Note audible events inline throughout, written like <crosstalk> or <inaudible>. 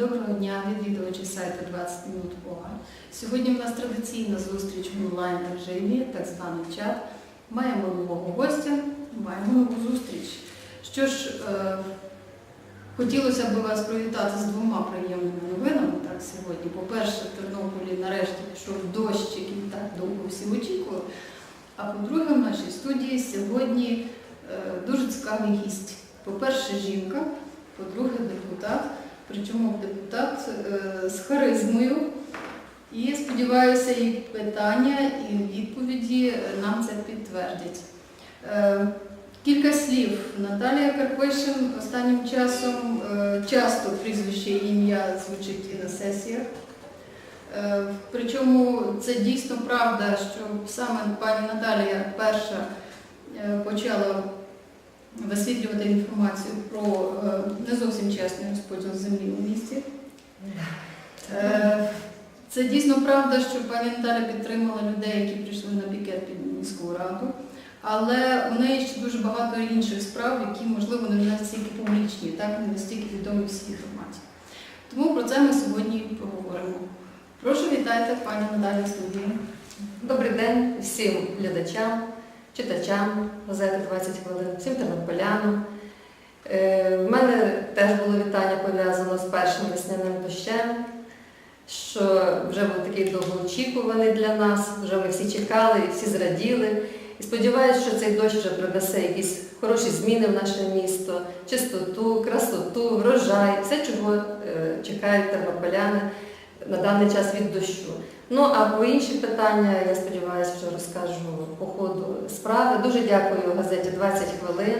Доброго дня, відвідувачі сайту 20 минут Бога. Сьогодні в нас традиційна зустріч в онлайн режимі, так званий чат. Маємо нового гостя, маємо нову зустріч. Що ж, е, хотілося б вас привітати з двома приємними новинами так, сьогодні. По-перше, в Тернополі нарешті пішов дощ, який так довго всі очікували. А по-друге, в нашій студії сьогодні е, дуже цікавий гість. По-перше, жінка, по-друге, депутат. Причому депутат е, з харизмою. І сподіваюся, і питання, і відповіді нам це підтвердять. Е, Кілька слів. Наталія Карпишин останнім часом е, часто прізвище і ім'я звучить і на сесіях. Причому це дійсно правда, що саме пані Наталія перша почала висвітлювати інформацію про е, не зовсім чесний розподіл землі у місті. Е, Це дійсно правда, що пані Наталя підтримала людей, які прийшли на пікет під міську раду. Але у неї ще дуже багато інших справ, які, можливо, не настільки публічні, так не настільки відомі всій громаді. Тому про це ми сьогодні поговоримо. Прошу вітайте пані Наталі студії. Добрий день всім глядачам, читачам газети 20 хвилин, всім тернополянам. Е, В мене теж було вітання пов'язано з першим весняним дощем, що вже був такий довгоочікуваний для нас, вже ми всі чекали всі зраділи. І сподіваюся, що цей дощ вже принесе якісь хороші зміни в наше місто, чистоту, красоту, врожай, все, чого е, чекають тернополяни на даний час від дощу. Ну а про інші питання, я сподіваюся, вже розкажу по ходу справи. Дуже дякую газеті 20 хвилин,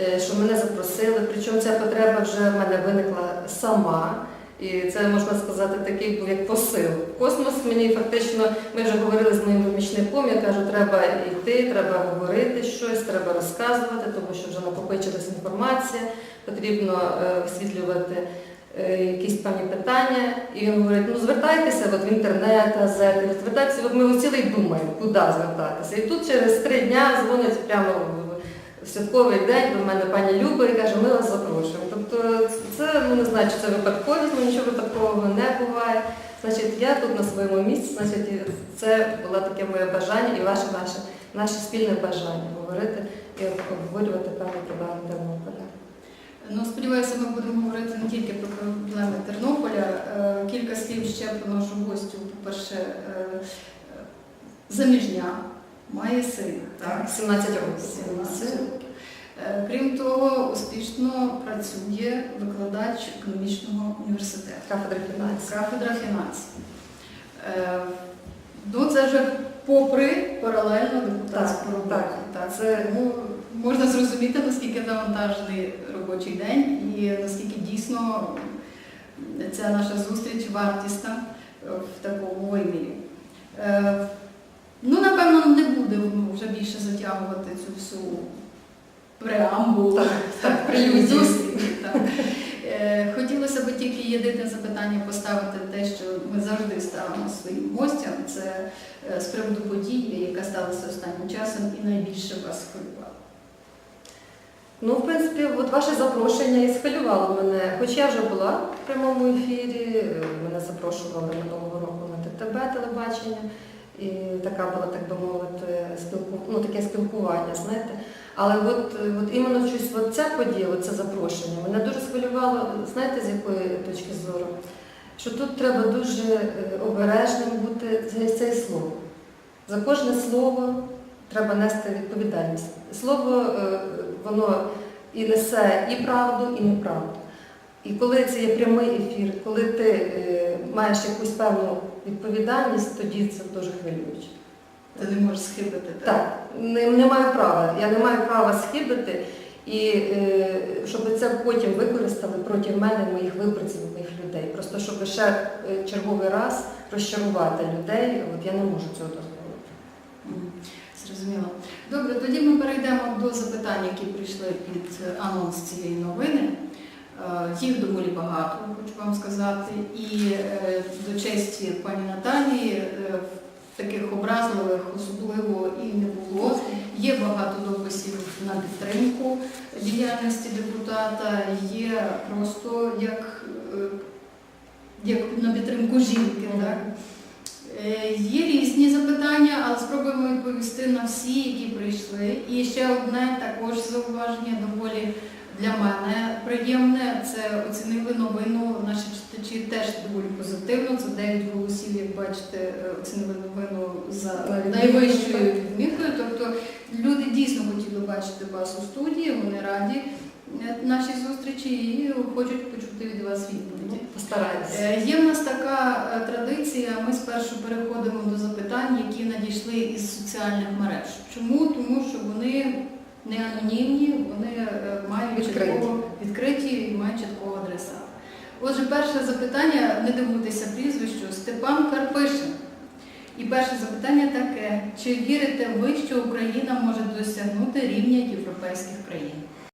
е, що мене запросили. Причому ця потреба вже в мене виникла сама. І це можна сказати такий був як посил. Космос мені фактично, ми вже говорили з моїм помічником, я кажу, треба йти, треба говорити щось, треба розказувати, тому що вже накопичилась інформація, потрібно е, висвітлювати якісь певні питання. І він говорить, ну звертайтеся от в інтернет, газети, звертайтеся, от ми цілий думаємо, куди звертатися. І тут через три дня дзвонять прямо в святковий день до мене пані Люба і каже, ми вас запрошуємо. Тобто це ну не знаю, чи це випадковість, ну нічого випадкового не буває. Значить, я тут на своєму місці, значить, це було таке моє бажання і ваше, наше, наше спільне бажання говорити і обговорювати певні проблеми Тернополя. Ну, сподіваюся, ми будемо говорити не тільки про проблеми Тернополя. Е, Кілька слів ще про нашу гостю. По-перше, е, заміжня, має сина. Так, 17 років. 17 років. Е, Крім того, успішно працює викладач економічного університету. Кафедра фінансів. Кафедра фінансів. Ну, це вже попри паралельно депутатську роботу. так. Так, це ну, можна зрозуміти, наскільки навантажений робочий день і наскільки дійсно ця наша зустріч вартісна е, в такому вимірі. Е, Ну, напевно, не будемо вже більше затягувати цю всю преамбулу. Так, так, <laughs> прелюдію. зустрічі. Так. Е, Хотілося б тільки єдине запитання поставити те, що ми завжди ставимо своїм гостям. Це е, з приводу події, яка сталася останнім часом і найбільше вас хвилювала. Ну, в принципі, от ваше запрошення і схвилювало мене. Хоч я вже була в прямому ефірі, е, мене запрошували минулого року на ТТБ телебачення. І така була, так би мовити, спілку... ну, таке спілкування, знаєте. Але от, от іменно щось, от ця подія, це запрошення, мене дуже схвилювало, знаєте, з якої точки зору? Що тут треба дуже е, обережним бути це слово. За кожне слово треба нести відповідальність. Слово е, воно і несе і правду, і неправду. І коли це є прямий ефір, коли ти е, маєш якусь певну відповідальність, тоді це дуже хвилююче. Ти не можеш схибити. Так, не, не маю права. Я не маю права схибити, і е, щоб це потім використали проти мене, моїх виборців, моїх людей. Просто щоб ще е, черговий раз розчарувати людей, от я не можу цього дозволити. Мгм. Зрозуміло. Добре, тоді ми перейдемо до запитань, які прийшли під анонс цієї новини. Е, Їх доволі багато, хочу вам сказати. І е, до честі пані Наталії образливих особливо і не було. Є багато дописів на підтримку діяльності депутата, є просто як е, як на підтримку жінки. Так? Е, Є різні запитання, але спробуємо відповісти на всі, які прийшли. І ще одне також зауваження доволі для мене приємне. Це оцінили новину. Наші читачі теж доволі позитивно. Це 9 голосів, як бачите, е, оцінили новину за найвищою так. відміткою. Тобто люди дійсно хотіли бачити вас у студії, вони раді е, нашій зустрічі і хочуть почути від вас відповіді. Постараємося. Е, Є в нас така традиція, ми спершу переходимо до запитань, які надійшли із соціальних мереж. Чому? Тому що вони не анонімні, вони е, мають Відкриті. чіткого відкриті і мають чіткого адреса. Отже, перше запитання, не дивуйтеся прізвищу, Степан Карпишин. І перше запитання таке: чи вірите ви, що Україна може досягнути рівня європейських країн?